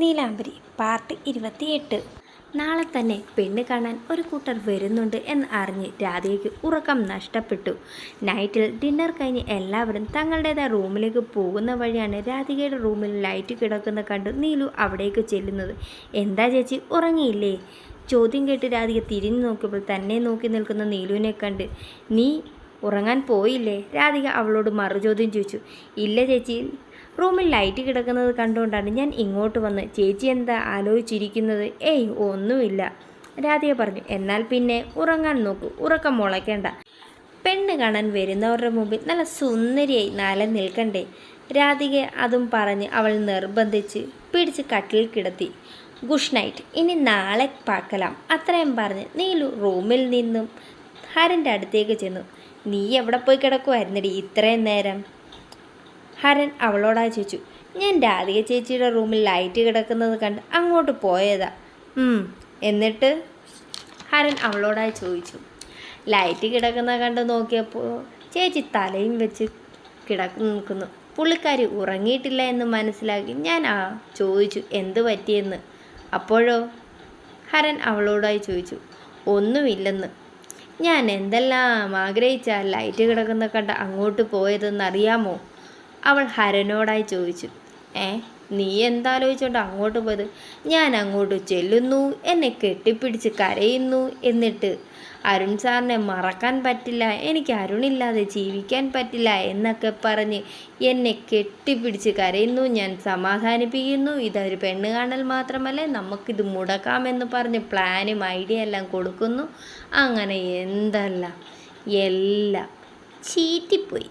നീലാംബരി part ഇരുപത്തിയെട്ട്. നാളെ തന്നെ പെണ്ണ് കാണാൻ ഒരു കൂട്ടർ വരുന്നുണ്ട് എന്ന് അറിഞ്ഞ് രാധികയ്ക്ക് ഉറക്കം നഷ്ടപ്പെട്ടു. നൈറ്റിൽ ഡിന്നർ കഴിഞ്ഞ് എല്ലാവരും തങ്ങളുടേതായ റൂമിലേക്ക് പോകുന്ന വഴിയാണ് രാധികയുടെ റൂമിൽ ലൈറ്റ് കിടക്കുന്ന കണ്ട് നീലു അവിടേക്ക് ചെല്ലുന്നത്. എന്താ ചേച്ചി ഉറങ്ങിയില്ലേ? ചോദ്യം കേട്ട് രാധിക തിരിഞ്ഞു നോക്കിയപ്പോൾ തന്നെ നോക്കി നിൽക്കുന്ന നീലുവിനെ കണ്ട് നീ ഉറങ്ങാൻ പോയില്ലേ? രാധിക അവളോട് മറുചോദ്യം ചോദിച്ചു. ഇല്ല ചേച്ചി റൂമിൽ ലൈറ്റ് കിടക്കുന്നത് കണ്ടുകൊണ്ടാണ് ഞാൻ ഇങ്ങോട്ട് വന്ന് ചേച്ചി എന്താ ആലോചിച്ചിരിക്കുന്നത്? ഏയ് ഒന്നുമില്ല രാധിക പറഞ്ഞു. എന്നാൽ പിന്നെ ഉറങ്ങാൻ നോക്കൂ ഉറക്കം മുളയ്ക്കേണ്ട. പെണ്ണ് കാണാൻ വരുന്നവരുടെ മുമ്പിൽ നല്ല സുന്ദരിയായി നാലെ നിൽക്കണ്ടേ? രാധിക അതും പറഞ്ഞ് അവൾ നിർബന്ധിച്ച് പിടിച്ച് കട്ടിൽ കിടത്തി. ഗുഡ് നൈറ്റ് ഇനി നാളെ പാക്കലാം അത്രയും പറഞ്ഞ് നീലു റൂമിൽ നിന്നും ഹരന്റെ അടുത്തേക്ക് ചെന്നു. നീ എവിടെ പോയി കിടക്കുമായിരുന്നടി ഇത്രയും നേരം? ഹരൻ അവളോടാ ചേച്ചു ഞാൻ രാധിക ചേച്ചിയുടെ റൂമിൽ ലൈറ്റ് കിടക്കുന്നത് കണ്ട് അങ്ങോട്ട് പോയതാ. എന്നിട്ട്? ഹരൻ അവളോടായി ചോദിച്ചു ലൈറ്റ് കിടക്കുന്ന കണ്ട് നോക്കിയപ്പോൾ ചേച്ചി തലയും വെച്ച് കിടക്കു നിൽക്കുന്നു. പുള്ളിക്കാരി ഉറങ്ങിയിട്ടില്ല എന്ന് മനസ്സിലാക്കി ഞാൻ ആ ചോദിച്ചു എന്ത് പറ്റിയെന്ന്? അപ്പോഴോ? ഹരൻ അവളോടായി ചോദിച്ചു ഒന്നുമില്ലെന്ന്. ഞാൻ എന്തെല്ലാം ആഗ്രഹിച്ചാൽ ലൈറ്റ് കിടക്കുന്ന കണ്ട് അങ്ങോട്ട് പോയതെന്ന് അറിയാമോ? അവൾ ഹരനോടായി ചോദിച്ചു ഏ നീ എന്താലോചിച്ചോണ്ട് അങ്ങോട്ട് പോയത്? ഞാൻ അങ്ങോട്ട് ചെല്ലുന്നു എന്നെ കെട്ടിപ്പിടിച്ച് കരയുന്നു എന്നിട്ട് അരുൺ സാറിനെ മറക്കാൻ പറ്റില്ല എനിക്ക് അരുണില്ലാതെ ജീവിക്കാൻ പറ്റില്ല എന്നൊക്കെ പറഞ്ഞ് എന്നെ കെട്ടിപ്പിടിച്ച് കരയുന്നു ഞാൻ സമാധാനിപ്പിക്കുന്നു ഇതൊരു പെണ്ണ് കാണൽ മാത്രമല്ല നമുക്കിത് മുടക്കാമെന്ന് പറഞ്ഞ് പ്ലാനും ഐഡിയ എല്ലാം കൊടുക്കുന്നു അങ്ങനെ എന്തല്ല എല്ലാം ചീറ്റിപ്പോയി.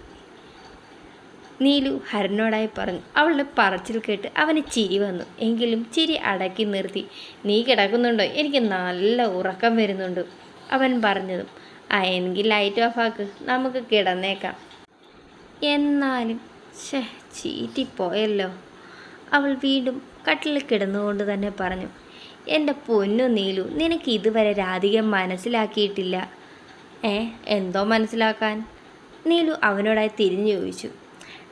നീലു ഹരനോടായി പറഞ്ഞു. അവളുടെ പറച്ചിൽ കേട്ട് അവന് ചിരി വന്നു. എങ്കിലും ചിരി അടക്കി നിർത്തി. നീ കിടക്കുന്നുണ്ടോ? എനിക്ക് നല്ല ഉറക്കം വരുന്നുണ്ട് അവൻ പറഞ്ഞതും. ആ എനിക്ക് ലൈറ്റ് ഓഫ് ആക്ക്. നമുക്ക് കിടന്നേക്കാം. എന്നാലും ഷേ ചീറ്റിപ്പോയല്ലോ. അവൾ വീണ്ടും കട്ടിൽ കിടന്നുകൊണ്ട് തന്നെ പറഞ്ഞു. എന്റെ പൊന്നു നീലു നിനക്ക് ഇതുവരെ രാധിക മനസ്സിലാക്കിയിട്ടില്ല. ഏ എന്തോ മനസ്സിലാക്കാൻ? നീലു അവനോടായി തിരിഞ്ഞു ചോദിച്ചു.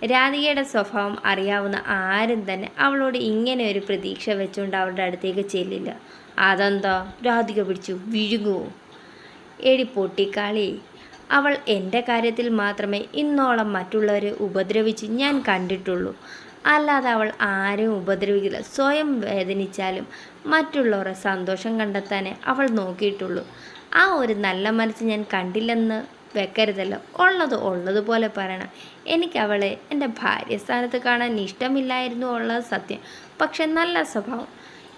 രാധികയുടെ സ്വഭാവം അറിയാവുന്ന ആരും തന്നെ അവളോട് ഇങ്ങനെ ഒരു പ്രതീക്ഷ വെച്ചുകൊണ്ട് അവളുടെ അടുത്തേക്ക് ചെല്ലില്ല. അതെന്താ? രാധിക പിടിച്ചു വിഴുങ്ങുവോ എടി പൊട്ടിക്കാളി അവൾ എന്റെ കാര്യത്തിൽ മാത്രമേ ഇന്നോളം മറ്റുള്ളവരെ ഉപദ്രവിച്ച് ഞാൻ കണ്ടിട്ടുള്ളൂ. അല്ലാതെ അവൾ ആരും ഉപദ്രവിക്കില്ല. സ്വയം വേദനിച്ചാലും മറ്റുള്ളവരുടെ സന്തോഷം കണ്ടെത്താനേ അവൾ നോക്കിയിട്ടുള്ളൂ. ആ ഒരു നല്ല മനസ്സ് ഞാൻ കണ്ടില്ലെന്ന് വെക്കരുതല്ലോ. ഉള്ളത് ഉള്ളതുപോലെ പറയണം. എനിക്ക് അവളെ എന്റെ ഭാര്യസ്ഥാനത്ത് കാണാൻ ഇഷ്ടമില്ലായിരുന്നു ഉള്ളത് സത്യം. പക്ഷെ നല്ല സ്വഭാവം.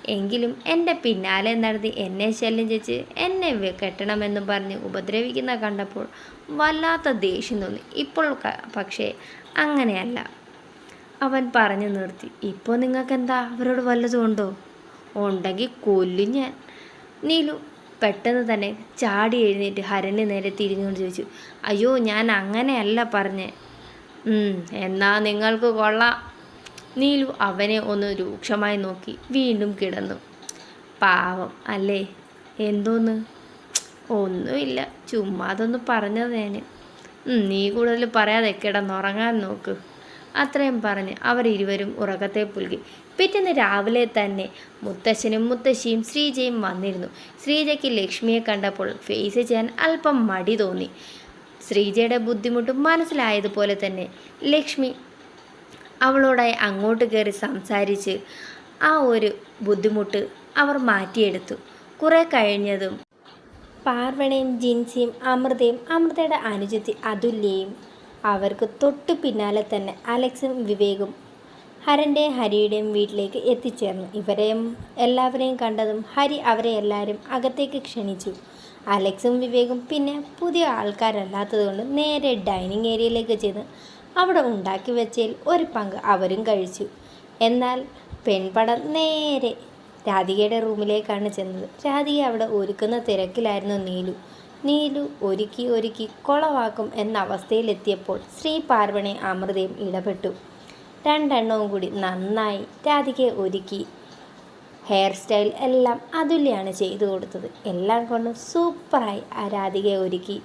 എങ്കിലും എന്റെ പിന്നാലെ നടത്തി എന്നെ ശല്യം ചേച്ച് എന്നെ കെട്ടണമെന്നും പറഞ്ഞ് ഉപദ്രവിക്കുന്ന കണ്ടപ്പോൾ വല്ലാത്ത ദേഷ്യം തോന്നി. ഇപ്പോൾ പക്ഷേ അങ്ങനെയല്ല. അവൻ പറഞ്ഞു നിർത്തി. ഇപ്പോൾ നിങ്ങൾക്ക് എന്താ അവരോട് വല്ലതും ഉണ്ടോ? ഉണ്ടെങ്കിൽ കൊല്ലും ഞാൻ. നീലു പെട്ടെന്ന് തന്നെ ചാടി എഴുന്നേറ്റ് ഹരന് നേരെ തിരിഞ്ഞുകൊണ്ട് ചോദിച്ചു അയ്യോ ഞാൻ അങ്ങനെയല്ല പറഞ്ഞേ. "ഉം, എന്നാ നിങ്ങൾക്ക് കൊള്ളാം. നീലു അവനെ ഒന്ന് രൂക്ഷമായി നോക്കി വീണ്ടും കിടന്നു. പാവം അല്ലേ? എന്തോന്ന്? ഒന്നുമില്ല ചുമ്മാ അതൊന്ന് പറഞ്ഞതേന്. ഞാൻ നീ കൂടുതൽ പറയാതെ കിടന്നുറങ്ങാൻ നോക്ക്. അത്രയും പറഞ്ഞ് അവർ ഇരുവരും ഉറക്കത്തെ പുൽകി. പിറ്റേന്ന് രാവിലെ തന്നെ മുത്തശ്ശനും മുത്തശ്ശിയും ശ്രീജയും വന്നിരുന്നു. ശ്രീജയ്ക്ക് ലക്ഷ്മിയെ കണ്ടപ്പോൾ ഫേസ് ചെയ്യാൻ അല്പം മടി തോന്നി. ശ്രീജയുടെ ബുദ്ധിമുട്ട് മനസ്സിലായതുപോലെ തന്നെ ലക്ഷ്മി അവളോടായി അങ്ങോട്ട് കയറി സംസാരിച്ച് ആ ഒരു ബുദ്ധിമുട്ട് അവർ മാറ്റിയെടുത്തു. കുറേ കഴിഞ്ഞതും പാർവണയും ജിൻസിയും അമൃതയും അമൃതയുടെ അനുജത്തി അതുല്യയും അവർക്ക് തൊട്ടു പിന്നാലെ തന്നെ അലക്സും വിവേകും ഹരന്റെയും ഹരിയുടെയും വീട്ടിലേക്ക് എത്തിച്ചേർന്നു. ഇവരെയും എല്ലാവരെയും കണ്ടതും ഹരി അവരെ എല്ലാവരും അകത്തേക്ക് ക്ഷണിച്ചു. അലക്സും വിവേകും പിന്നെ പുതിയ ആൾക്കാരല്ലാത്തതുകൊണ്ട് നേരെ ഡൈനിങ് ഏരിയയിലേക്ക് ചെന്ന് അവിടെ ഉണ്ടാക്കി വെച്ചതിൽ ഒരു പങ്ക് അവരും കഴിച്ചു. എന്നാൽ പെൺപടം നേരെ രാധികയുടെ റൂമിലേക്കാണ് ചെന്നത്. രാധിക അവിടെ ഒരുക്കുന്ന തിരക്കിലായിരുന്നു നീലു. നീലു ഒരുക്കി ഒരുക്കി കൊളവാക്കും എന്ന അവസ്ഥയിലെത്തിയപ്പോൾ ശ്രീ പാർവണി അമൃതയും ഇടപെട്ടു. രണ്ടെണ്ണവും കൂടി നന്നായി രാധികയെ ഒരുക്കി. ഹെയർ സ്റ്റൈൽ എല്ലാം അതുല്യാണ് ചെയ്തു കൊടുത്തത്. എല്ലാം കൊണ്ടും സൂപ്പറായി ആ രാധികയെ ഒരുക്കി.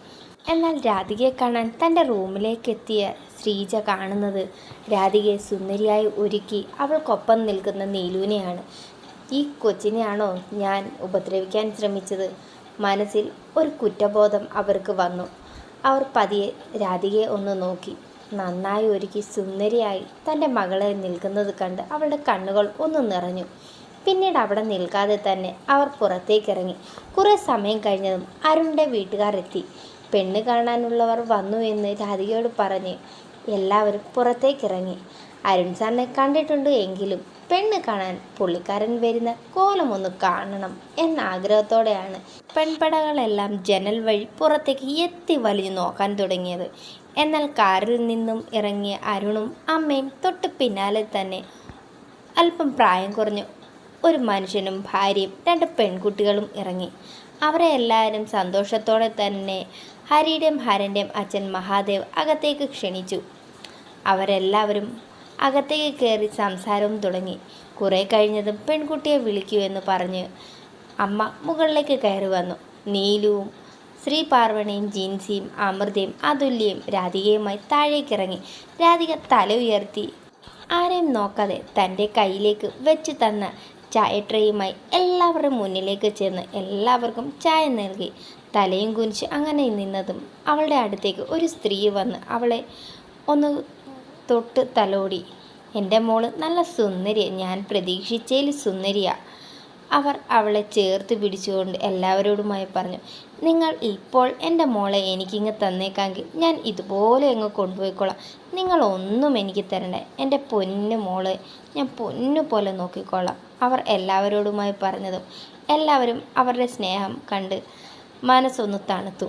എന്നാൽ രാധികയെ കാണാൻ തന്റെ റൂമിലേക്ക് എത്തിയ ശ്രീജ കാണുന്നത് രാധികയെ സുന്ദരിയായി ഒരുക്കി അവൾക്കൊപ്പം നിൽക്കുന്ന നീലുവിനെയാണ്. ഈ കൊച്ചിനെയാണോ ഞാൻ ഉപദ്രവിക്കാൻ ശ്രമിച്ചത്? മനസ്സിൽ ഒരു കുറ്റബോധം അവർക്ക് വന്നു. അവർ പതിയെ രാധികയെ ഒന്ന് നോക്കി. നന്നായി ഒരുക്കി സുന്ദരിയായി തന്റെ മകളെ നിൽക്കുന്നത് കണ്ട് അവളുടെ കണ്ണുകൾ ഒന്ന് നിറഞ്ഞു. പിന്നീട് അവിടെ നിൽക്കാതെ തന്നെ അവർ പുറത്തേക്കിറങ്ങി. കുറേ സമയം കഴിഞ്ഞതും അരുണിന്റെ വീട്ടുകാരെത്തി പെണ്ണ് കാണാനുള്ളവർ വന്നു എന്ന് രാധികയോട് പറഞ്ഞ് എല്ലാവരും പുറത്തേക്കിറങ്ങി. അരുൺ സാറിനെ കണ്ടിട്ടുണ്ട് എങ്കിലും പെണ്ണ് കാണാൻ പുള്ളിക്കാരൻ വരുന്ന കോലം ഒന്ന് കാണണം എന്ന ആഗ്രഹത്തോടെയാണ് പെൺപടകളെല്ലാം ജനൽ വഴി പുറത്തേക്ക് എത്തി വലിഞ്ഞു നോക്കാൻ തുടങ്ങിയത്. എന്നാൽ കാറിൽ നിന്നും ഇറങ്ങിയ അരുണും അമ്മയും തൊട്ട് പിന്നാലെ തന്നെ അല്പം പ്രായം കുറഞ്ഞു. ഒരു മനുഷ്യനും ഭാര്യയും രണ്ട് പെൺകുട്ടികളും ഇറങ്ങി. അവരെ എല്ലാവരും സന്തോഷത്തോടെ തന്നെ ഹരിയുടെയും ഹരന്റെയും അച്ഛൻ മഹാദേവ് അകത്തേക്ക് ക്ഷണിച്ചു. അവരെല്ലാവരും അകത്തേക്ക് കയറി സംസാരവും തുടങ്ങി. കുറേ കഴിഞ്ഞതും പെൺകുട്ടിയെ വിളിക്കൂ എന്ന് പറഞ്ഞ് അമ്മ മുകളിലേക്ക് കയറി വന്നു. നീലുവും ശ്രീ പാർവണിയും ജീൻസിയും അമൃതയും അതുല്യയും രാധികയുമായി താഴേക്കിറങ്ങി. രാധിക തല ഉയർത്തി. ആരെയും നോക്കാതെ തന്റെ കയ്യിലേക്ക് വെച്ച് തന്ന ചായ ട്രേയുമായി എല്ലാവരുടെയും മുന്നിലേക്ക് ചെന്ന് എല്ലാവർക്കും ചായ നൽകി. തലയും കുനിച്ച് അങ്ങനെ നിന്നതും അവളുടെ അടുത്തേക്ക് ഒരു സ്ത്രീ വന്ന് അവളെ ഒന്ന് തൊട്ട് തലോടി. എന്റെ മോൾ നല്ല സുന്ദരിയ. ഞാൻ പ്രതീക്ഷിച്ചതിൽ സുന്ദരിയാ. അവർ അവളെ ചേർത്ത് പിടിച്ചുകൊണ്ട് എല്ലാവരോടുമായി പറഞ്ഞു നിങ്ങൾ ഇപ്പോൾ എന്റെ മോളെ എനിക്കിങ്ങ് തന്നേക്കാമെങ്കിൽ ഞാൻ ഇതുപോലെ അങ്ങ് കൊണ്ടുപോയിക്കോളാം. നിങ്ങളൊന്നും എനിക്ക് തരണ്ടേ. എന്റെ പൊന്നു മോളെ ഞാൻ പൊന്നു പോലെ നോക്കിക്കോളാം. അവർ എല്ലാവരോടുമായി പറഞ്ഞതും എല്ലാവരും അവരുടെ സ്നേഹം കണ്ട് മനസ്സൊന്ന് തണുത്തു.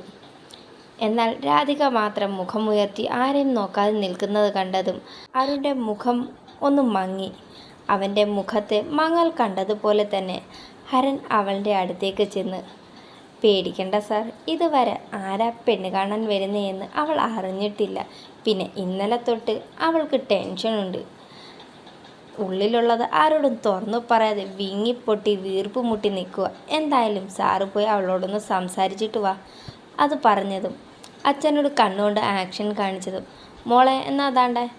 എന്നാൽ രാധിക മാത്രം മുഖമുയർത്തി ആരെയും നോക്കാതെ നിൽക്കുന്നത് കണ്ടതും അരുണിന്റെ മുഖം ഒന്ന് മങ്ങി. അവന്റെ മുഖത്തെ മങ്ങൽ കണ്ടതുപോലെ തന്നെ ഹരൻ അവളുടെ അടുത്തേക്ക് ചെന്ന് പേടിക്കണ്ട സാർ ഇതുവരെ ആരാ പെണ്ണ് കാണാൻ വരുന്നതെന്ന് അവൾ അറിഞ്ഞിട്ടില്ല. പിന്നെ ഇന്നലെ തൊട്ട് അവൾക്ക് ടെൻഷനുണ്ട് ഉള്ളിലുള്ളത് ആരോടും തുറന്നു പറയാതെ വിങ്ങിപ്പൊട്ടി വീർപ്പ് മുട്ടി നിൽക്കുക. എന്തായാലും സാറ് പോയി അവളോടൊന്ന് സംസാരിച്ചിട്ട് വാ. അത് പറഞ്ഞതും അച്ഛനോട് കണ്ണുകൊണ്ട് ആക്ഷൻ കാണിച്ചതും. മോളെ എന്നാ അതാണ്ടേ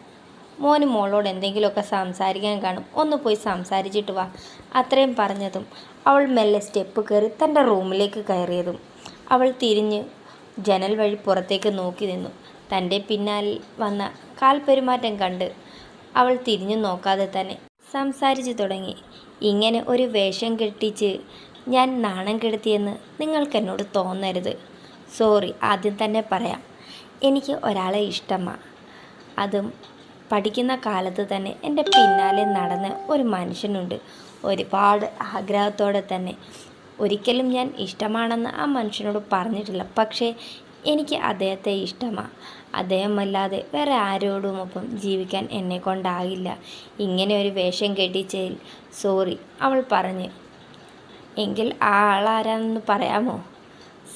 മോന് മോളോട് എന്തെങ്കിലുമൊക്കെ സംസാരിക്കാൻ കാണും. ഒന്ന് പോയി സംസാരിച്ചിട്ട് വാ. അത്രയും പറഞ്ഞതും അവൾ മെല്ലെ സ്റ്റെപ്പ് കയറി തന്റെ റൂമിലേക്ക് കയറിയതും. അവൾ തിരിഞ്ഞ് ജനൽ വഴി പുറത്തേക്ക് നോക്കി നിന്നു. തന്റെ പിന്നാലിൽ വന്ന കാൽപ്പെരുമാറ്റം കണ്ട് അവൾ തിരിഞ്ഞു നോക്കാതെ തന്നെ സംസാരിച്ചു തുടങ്ങി. ഇങ്ങനെ ഒരു വേഷം കെട്ടിച്ച് ഞാൻ നാണം കെടുത്തിയെന്ന് നിങ്ങൾക്ക് എന്നോട് തോന്നരുത്. സോറി ആദ്യം തന്നെ പറയാം. എനിക്ക് ഒരാളെ ഇഷ്ടമാണ് അതും പഠിക്കുന്ന കാലത്ത് തന്നെ എന്റെ പിന്നാലെ നടന്ന ഒരു മനുഷ്യനുണ്ട്. ഒരുപാട് ആഗ്രഹത്തോടെ തന്നെ. ഒരിക്കലും ഞാൻ ഇഷ്ടമാണെന്ന് ആ മനുഷ്യനോട് പറഞ്ഞിട്ടില്ല. പക്ഷേ എനിക്ക് അദ്ദേഹത്തെ ഇഷ്ടമാണ് അദ്ദേഹമല്ലാതെ വേറെ ആരോടുമൊപ്പം ജീവിക്കാൻ എന്നെ കൊണ്ടാകില്ല. ഇങ്ങനെ ഒരു വേഷം കെട്ടിച്ചതിൽ സോറി അവൾ പറഞ്ഞ്. എങ്കിൽ ആ ആളാരാണെന്ന് പറയാമോ?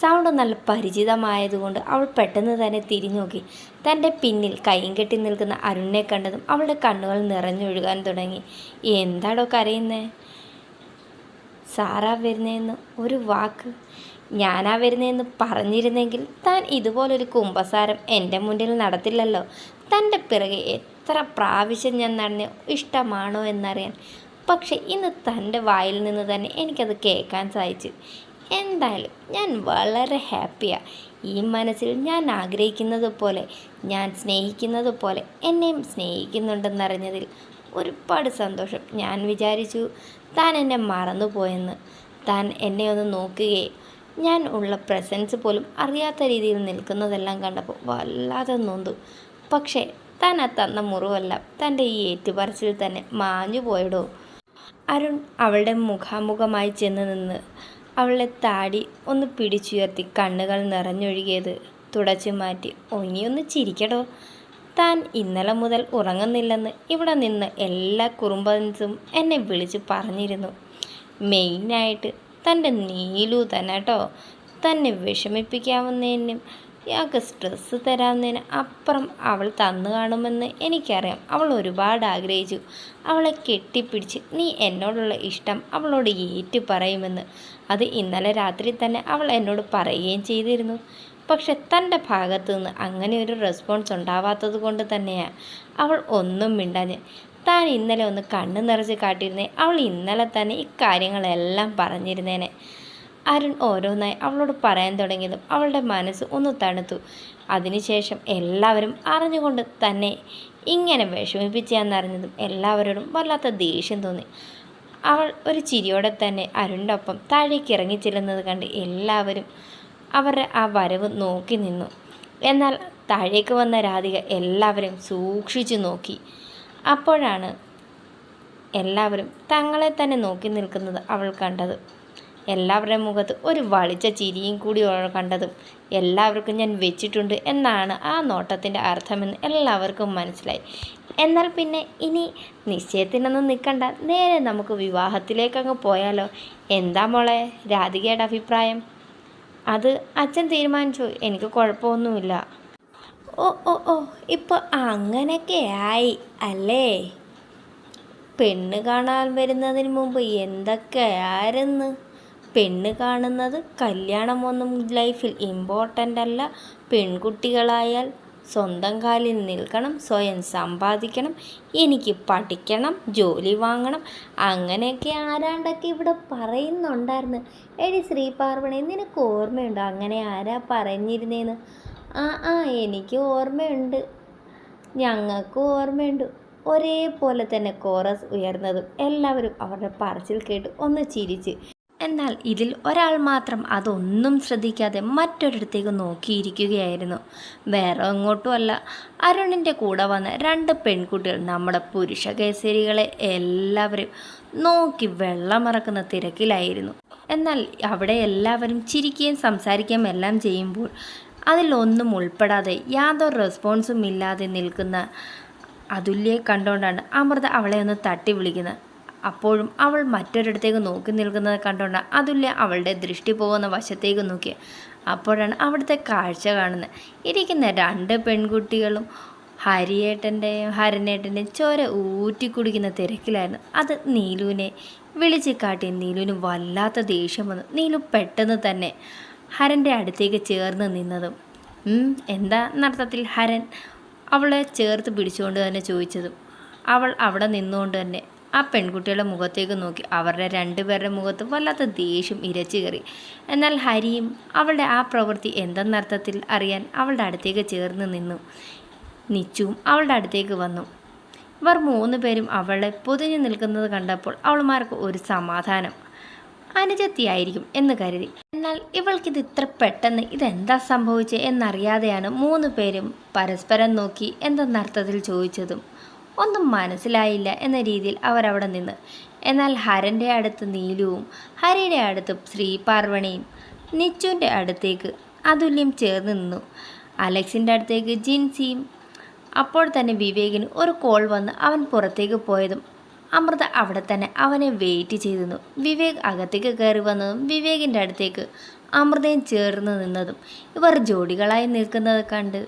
സൗണ്ട് നല്ല പരിചിതമായതുകൊണ്ട് അവൾ പെട്ടെന്ന് തന്നെ തിരിഞ്ഞു നോക്കി തന്റെ പിന്നിൽ കൈയും കെട്ടി നിൽക്കുന്ന അരുണിനെ കണ്ടതും അവളുടെ കണ്ണുകൾ നിറഞ്ഞൊഴുകാൻ തുടങ്ങി. എന്താടോ കരയുന്നേ? സാറാ വരുന്നതെന്ന് ഒരു വാക്ക്. ഞാനാ വരുന്നതെന്ന് പറഞ്ഞിരുന്നെങ്കിൽ താൻ ഇതുപോലൊരു കുമ്പസാരം എന്റെ മുന്നിൽ നടത്തില്ലല്ലോ. തന്റെ പിറകെ എത്ര പ്രാവശ്യം ഞാൻ നടന്നു ഇഷ്ടമാണോ എന്നറിയാൻ. പക്ഷെ ഇന്ന് തന്റെ വായിൽ നിന്ന് തന്നെ എനിക്കത് കേൾക്കാൻ സാധിച്ചു. എന്തായാലും ഞാൻ വളരെ ഹാപ്പിയാണ് ഈ മനസ്സിൽ ഞാൻ ആഗ്രഹിക്കുന്നത് പോലെ ഞാൻ സ്നേഹിക്കുന്നത് പോലെ എന്നെയും സ്നേഹിക്കുന്നുണ്ടെന്നറിഞ്ഞതിൽ ഒരുപാട് സന്തോഷം. ഞാൻ വിചാരിച്ചു താൻ എന്നെ മറന്നുപോയെന്ന്. താൻ എന്നെ ഒന്ന് നോക്കുകയും. ഞാൻ ഉള്ള പ്രസൻസ് പോലും അറിയാത്ത രീതിയിൽ നിൽക്കുന്നതെല്ലാം കണ്ടപ്പോൾ വല്ലാതെ നൊന്തു. പക്ഷേ താൻ ആ തന്ന മുറിവല്ല തന്റെ ഈ ഏറ്റുപറച്ചിൽ തന്നെ മാഞ്ഞു പോയടോ അരുൺ അവളുടെ മുഖാമുഖമായി ചെന്ന് നിന്ന് അവളെ താടി ഒന്ന് പിടിച്ചുയർത്തി കണ്ണുകൾ നിറഞ്ഞൊഴുകിയത്. തുടച്ചു മാറ്റി ഒങ്ങിയൊന്ന് ചിരിക്കടോ. താൻ ഇന്നലെ മുതൽ ഉറങ്ങുന്നില്ലെന്ന് ഇവിടെ നിന്ന് എല്ലാ കുറുമ്പൻസും എന്നെ വിളിച്ച് പറഞ്ഞിരുന്നു. മെയിനായിട്ട് തന്റെ നീലു തന്നെ കേട്ടോ തന്നെ വിഷമിപ്പിക്കാവുന്നതിനും ഇയാൾക്ക് സ്ട്രെസ്സ് തരാവുന്നതിന് അപ്പുറം അവൾ തന്നു കാണുമെന്ന് എനിക്കറിയാം. അവൾ ഒരുപാട് ആഗ്രഹിച്ചു. അവളെ കെട്ടിപ്പിടിച്ച് നീ എന്നോടുള്ള ഇഷ്ടം അവളോട് ഏറ്റു പറയുമെന്ന്. അത് ഇന്നലെ രാത്രി തന്നെ അവൾ എന്നോട് പറയുകയും ചെയ്തിരുന്നു. പക്ഷെ തന്റെ ഭാഗത്തു നിന്ന് അങ്ങനെ ഒരു റെസ്പോൺസ് ഉണ്ടാവാത്തത് കൊണ്ട് തന്നെയാണ് അവൾ ഒന്നും മിണ്ടാഞ്ഞ്. താൻ ഇന്നലെ ഒന്ന് കണ്ണു നിറച്ച് കാട്ടിയിരുന്നേ അവൾ ഇന്നലെ തന്നെ ഇക്കാര്യങ്ങളെല്ലാം പറഞ്ഞിരുന്നേനെ. അരുൺ ഓരോന്നായി അവളോട് പറയാൻ തുടങ്ങിയതും അവളുടെ മനസ്സ് ഒന്ന് തണുത്തു. അതിനുശേഷം എല്ലാവരും അറിഞ്ഞുകൊണ്ട് തന്നെ ഇങ്ങനെ വിഷമിപ്പിച്ചാന്നറിഞ്ഞതും എല്ലാവരോടും വല്ലാത്ത ദേഷ്യം തോന്നി. അവൾ ഒരു ചിരിയോടെ തന്നെ അരുണിന്റെ ഒപ്പം താഴേക്ക് ഇറങ്ങിച്ചെല്ലുന്നത് കണ്ട് എല്ലാവരും അവരുടെ ആ വരവ് നോക്കി നിന്നു. എന്നാൽ താഴേക്ക് വന്ന രാധിക എല്ലാവരും സൂക്ഷിച്ചു നോക്കി. അപ്പോഴാണ് എല്ലാവരും തങ്ങളെ തന്നെ നോക്കി നിൽക്കുന്നത് അവൾ കണ്ടത്. എല്ലാവരുടെ മുഖത്ത് ഒരു വളിച്ച ചിരിയും കൂടി കണ്ടതും എല്ലാവർക്കും ഞാൻ വെച്ചിട്ടുണ്ട് എന്നാണ് ആ നോട്ടത്തിന്റെ അർത്ഥമെന്ന് എല്ലാവർക്കും മനസ്സിലായി. എന്നാൽ പിന്നെ ഇനി നിശ്ചയത്തിനൊന്നും നിൽക്കണ്ട. നേരെ നമുക്ക് വിവാഹത്തിലേക്കങ്ങ് പോയാലോ? എന്താ മോളെ? രാധികയുടെ അഭിപ്രായം? അത് അച്ഛൻ തീരുമാനിച്ചു. എനിക്ക് കുഴപ്പമൊന്നുമില്ല. ഓ ഓ ഓ ഇപ്പോൾ അങ്ങനെയൊക്കെ ആയി അല്ലേ? പെണ്ണ് കാണാൻ വരുന്നതിന് മുമ്പ് എന്തൊക്കെയായിരുന്നു പെണ്ണ് കാണുന്നത് കല്യാണമൊന്നും ലൈഫിൽ ഇമ്പോർട്ടന്റ് അല്ല. പെൺകുട്ടികളായാൽ സ്വന്തം കാലിൽ നിൽക്കണം സ്വയം സമ്പാദിക്കണം എനിക്ക് പഠിക്കണം ജോലി വാങ്ങണം. അങ്ങനെയൊക്കെ ആരാണ്ടൊക്കെ ഇവിടെ പറയുന്നുണ്ടായിരുന്നു. എടി ശ്രീ പാർവണി നിനക്ക് ഓർമ്മയുണ്ടോ? അങ്ങനെ ആരാ പറഞ്ഞിരുന്നേന്ന്? ആ ആ എനിക്ക് ഓർമ്മയുണ്ട്. ഞങ്ങൾക്ക് ഓർമ്മയുണ്ട്. ഒരേപോലെ തന്നെ കോറസ് ഉയർന്നതും എല്ലാവരും അവരുടെ പറച്ചിൽ കേട്ട് ഒന്ന് ചിരിച്ച് എന്നാൽ ഇതിൽ ഒരാൾ മാത്രം അതൊന്നും ശ്രദ്ധിക്കാതെ മറ്റൊരിടത്തേക്ക് നോക്കിയിരിക്കുകയായിരുന്നു. വേറെ എങ്ങോട്ടും അല്ല അരുണിന്റെ കൂടെ വന്ന രണ്ട് പെൺകുട്ടികൾ നമ്മുടെ പുരുഷ കേസരികളെ എല്ലാവരും നോക്കി വെള്ളമറക്കുന്ന തിരക്കിലായിരുന്നു. എന്നാൽ അവിടെ എല്ലാവരും ചിരിക്കുകയും സംസാരിക്കുകയും എല്ലാം ചെയ്യുമ്പോൾ അതിലൊന്നും ഉൾപ്പെടാതെ യാതൊരു റെസ്പോൺസും ഇല്ലാതെ നിൽക്കുന്ന അതുല്യെ കണ്ടുകൊണ്ടാണ് അമൃത അവളെ ഒന്ന് തട്ടി വിളിക്കുന്നത്. അപ്പോഴും അവൾ മറ്റൊരിടത്തേക്ക് നോക്കി നിൽക്കുന്നത് കണ്ടുകൊണ്ട് അതുല്യ അവളുടെ ദൃഷ്ടി പോകുന്ന വശത്തേക്ക് നോക്കി. അപ്പോഴാണ് അവിടുത്തെ കാഴ്ച കാണുന്നത്. ഇരിക്കുന്ന രണ്ട് പെൺകുട്ടികളും ഹരിയേട്ടന്റെയും ഹരനേട്ടന്റെയും ചോര ഊറ്റി കുടിക്കുന്ന തിരക്കിലായിരുന്നു. അത് നീലുവിനെ വിളിച്ച് കാട്ടി നീലുവിന് വല്ലാത്ത ദേഷ്യം വന്നു. നീലു പെട്ടെന്ന് തന്നെ ഹരന്റെ അടുത്തേക്ക് ചേർന്ന് നിന്നതും "ഉം, എന്താ നടത്തത്തിൽ ഹരൻ? അവളെ ചേർത്ത് പിടിച്ചുകൊണ്ട് തന്നെ ചോദിച്ചതും. അവൾ അവിടെ നിന്നുകൊണ്ട് തന്നെ ആ പെൺകുട്ടികളുടെ മുഖത്തേക്ക് നോക്കി അവരുടെ രണ്ടുപേരുടെ മുഖത്ത് വല്ലാത്ത ദേഷ്യം ഇരച്ചു കയറി. എന്നാൽ ഹരിയും അവളുടെ ആ പ്രവൃത്തി എന്തെന്നർത്ഥത്തിൽ അറിയാൻ അവളുടെ അടുത്തേക്ക് ചേർന്ന് നിന്നു. നിച്ചുവും അവളുടെ അടുത്തേക്ക് വന്നു. ഇവർ മൂന്ന് പേരും അവളെ പൊതിഞ്ഞു നിൽക്കുന്നത് കണ്ടപ്പോൾ അവൾമാർക്ക് ഒരു സമാധാനം. അനുജത്തിയായിരിക്കും എന്ന് കരുതി. എന്നാൽ ഇവൾക്കിത് ഇത്ര പെട്ടെന്ന് ഇതെന്താ സംഭവിച്ചത് എന്നറിയാതെയാണ് മൂന്ന് പേരും പരസ്പരം നോക്കി എന്തെന്നർത്ഥത്തിൽ ചോദിച്ചതും. ഒന്നും മനസ്സിലായില്ല എന്ന രീതിയിൽ അവരവിടെ നിന്ന്. എന്നാൽ ഹരന്റെ അടുത്ത് നീലുവും ഹരിയുടെ അടുത്ത് ശ്രീ പാർവണിയും നിച്ചുവിന്റെ അടുത്തേക്ക് അതുല്യം ചേർന്ന് നിന്നു. അലക്സിന്റെ അടുത്തേക്ക് ജിൻസിയും അപ്പോൾ തന്നെ വിവേകിന് ഒരു കോൾ വന്ന് അവൻ പുറത്തേക്ക് പോയതും അമൃത അവിടെ തന്നെ അവനെ വെയിറ്റ് ചെയ്തിരുന്നു വിവേക് അകത്തേക്ക് കയറി വന്നതും വിവേകിന്റെ അടുത്തേക്ക് അമൃതയും ചേർന്ന് നിന്നതും ഇവർ ജോഡികളായി നിൽക്കുന്നത് കണ്ട്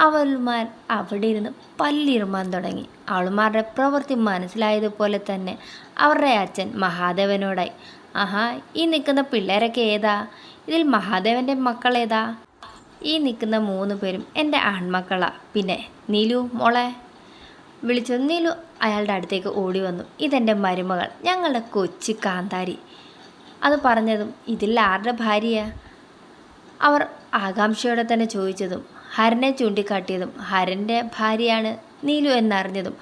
അവളുമാർ അവിടെ ഇരുന്ന് പല്ലിരുമാൻ തുടങ്ങി. അവൾമാരുടെ പ്രവൃത്തി മനസ്സിലായതുപോലെ തന്നെ അവരുടെ അച്ഛൻ മഹാദേവനോടായി ആഹാ ഈ നിൽക്കുന്ന പിള്ളേരൊക്കെ ഏതാ? ഇതിൽ മഹാദേവന്റെ മക്കളേതാ ഈ നിൽക്കുന്ന മൂന്ന് പേരും എന്റെ ആൺമക്കളാ. പിന്നെ നീലു മോളെ. വിളിച്ചു. നീലു അയാളുടെ അടുത്തേക്ക് ഓടി വന്നു. ഇതെന്റെ മരുമകൾ ഞങ്ങളുടെ കൊച്ചു കാന്താരി. അത് പറഞ്ഞതും ഇതിൽ ആരുടെ ഭാര്യയാ? അവർ ആകാംക്ഷയോടെ തന്നെ ചോദിച്ചതും ഹരനെ ചൂണ്ടിക്കാട്ടിയതും ഹരന്റെ ഭാര്യയാണ് നീലു എന്നറിഞ്ഞതും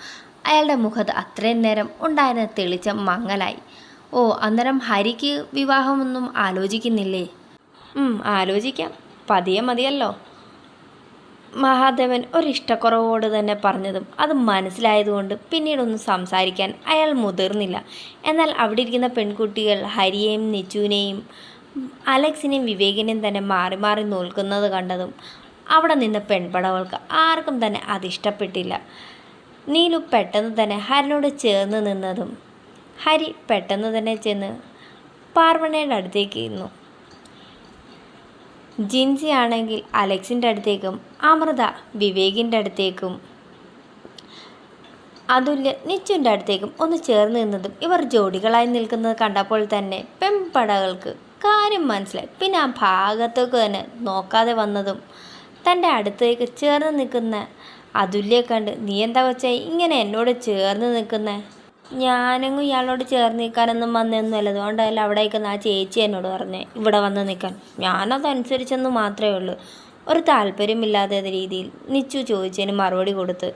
അയാളുടെ മുഖത്ത് അത്രയും നേരം ഉണ്ടായിരുന്ന തെളിച്ചം മങ്ങലായി. ഓ അന്നേരം ഹരിക്ക് വിവാഹമൊന്നും ആലോചിക്കുന്നില്ലേ? ആലോചിക്കാം. പതിയെ മതിയല്ലോ. മഹാദേവൻ ഒരിഷ്ടക്കുറവോട് തന്നെ പറഞ്ഞതും അത് മനസ്സിലായതുകൊണ്ട് പിന്നീടൊന്നും സംസാരിക്കാൻ അയാൾ മുതിർന്നില്ല. എന്നാൽ അവിടെ ഇരിക്കുന്ന പെൺകുട്ടികൾ ഹരിയെയും നിച്ചുവിനെയും അലക്സിനെയും വിവേകിനെയും തന്നെ മാറി മാറി നോൽക്കുന്നത് കണ്ടതും അവിടെ നിന്ന് പെൺപടവൾക്ക് ആർക്കും തന്നെ അതിഷ്ടപ്പെട്ടില്ല നീലു പെട്ടെന്ന് തന്നെ ഹരനോട് ചേർന്ന് നിന്നതും ഹരി പെട്ടെന്ന് തന്നെ ചെന്ന് പാർവണയുടെ അടുത്തേക്ക് ഇരുന്നു. ജിൻസി ആണെങ്കിൽ അലക്സിന്റെ അടുത്തേക്കും അമൃത വിവേകിന്റെ അടുത്തേക്കും അതുല്യ നിച്ചുവിന്റെ അടുത്തേക്കും ഒന്ന് ചേർന്ന് നിന്നതും ഇവർ ജോഡികളായി നിൽക്കുന്നത് കണ്ടപ്പോൾ തന്നെ പെൺപടകൾക്ക് കാര്യം മനസ്സിലായി. പിന്നെ ആ ഭാഗത്തേക്ക് തന്നെ നോക്കാതെ വന്നതും തന്റെ അടുത്തേക്ക് ചേർന്ന് നിൽക്കുന്ന അതുല്യെ കണ്ട് നീ എന്താ വെച്ചാൽ ഇങ്ങനെ എന്നോട് ചേർന്ന് നിൽക്കുന്നേ? ഞാനും ഇയാളോട് ചേർന്ന് നിൽക്കാനൊന്നും വന്നൊന്നുമല്ല. അതുകൊണ്ടല്ല അവിടെ നിൽക്കുന്ന ആ ചേച്ചി എന്നോട് പറഞ്ഞേ ഇവിടെ വന്ന് നിൽക്കാൻ. ഞാനതനുസരിച്ചെന്ന് മാത്രമേ ഉള്ളൂ. ഒരു താല്പര്യമില്ലാത്ത രീതിയിൽ നിച്ചു ചോദിച്ചതിന് മറുപടി കൊടുത്ത്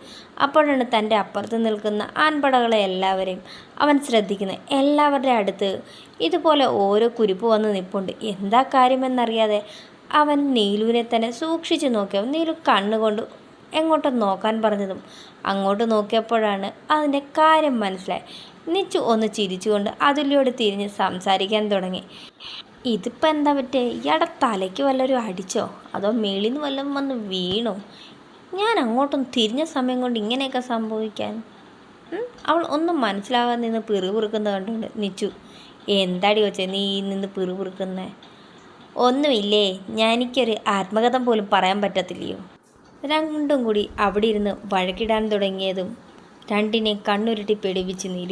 അപ്പോഴാണ് തന്റെ അപ്പുറത്ത് നിൽക്കുന്ന ആൺപടകളെ എല്ലാവരെയും അവൻ ശ്രദ്ധിക്കുന്നത്. എല്ലാവരുടെ അടുത്ത് ഇതുപോലെ ഓരോ കുരിപ്പ് വന്ന് നിൽപ്പുണ്ട് എന്താ കാര്യമെന്നറിയാതെ അവൻ നീലുവിനെ തന്നെ സൂക്ഷിച്ചു നോക്കിയവൻ നീലു കണ്ണുകൊണ്ട് എങ്ങോട്ടോ നോക്കാൻ പറഞ്ഞതും അങ്ങോട്ട് നോക്കിയപ്പോഴാണ് അതിന്റെ കാര്യം മനസ്സിലായി നിച്ചു ഒന്ന് ചിരിച്ചുകൊണ്ട് അതുല്യോട് തിരിഞ്ഞ് സംസാരിക്കാൻ തുടങ്ങി. ഇതിപ്പോൾ എന്താ പറ്റേ? ഇയാടെ തലയ്ക്ക് വല്ലൊരു അടിച്ചോ? അതോ മേളിൽ നിന്ന് വല്ലതും വന്ന് വീണോ? ഞാൻ അങ്ങോട്ടും തിരിഞ്ഞ സമയം കൊണ്ട് ഇങ്ങനെയൊക്കെ സംഭവിക്കാൻ? അവൾ ഒന്നും മനസ്സിലാകാതെ നിന്ന് പിറുപിറുക്കുന്നത് കണ്ടുകൊണ്ട് നിച്ചു എന്താടി വെച്ചേ നീ നിന്ന് പിറുപിറുക്കുന്നേ? ഒന്നുമില്ലേ? ഞാനിക്കൊരു ആത്മകഥം പോലും പറയാൻ പറ്റത്തില്ലയോ? രണ്ടും കൂടി അവിടെ ഇരുന്ന് വഴക്കിടാൻ തുടങ്ങിയതും രണ്ടിനെ കണ്ണുരുട്ടി പേടിപ്പിച്ച് നീലു.